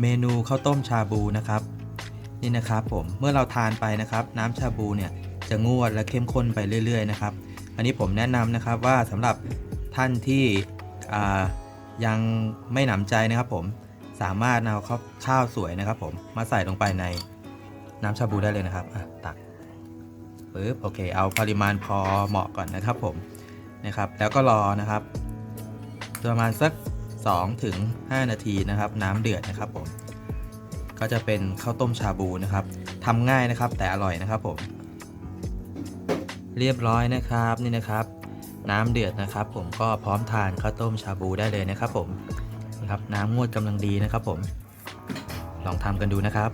เมนูข้าวต้มชาบูนะครับ นี่นะครับผมเมื่อเราทานไปนะครับ น้ำชาบูเนี่ยจะงวดและเข้มข้นไปเรื่อย ๆ นะครับ อันนี้ผมแนะนำนะครับว่าสำหรับท่านที่ยังไม่หนำใจนะครับผมสามารถเอาข้าวข้าวสวยนะครับ ผมมาใส่ลงไปในน้ำชาบูได้เลยนะครับตักปึ๊บโอเคเอาปริมาณพอเหมาะก่อนนะครับผมนะครับ แล้วก็รอนะครับ ประมาณสัก 2ถึง5นาทีนะครับน้ำเดือดนะครับผมก็จะเป็นข้าวต้มชาบูนะครับทำง่ายนะครับแต่อร่อยนะครับผม เรียบร้อยนะครับนี่นะครับ น้ำเดือดนะครับ ผมก็พร้อมทานข้าวต้มชาบูได้เลยนะครับ ผมนะครับน้ำงวดกำลังดีนะครับ ผม ลองทำกันดูนะครับ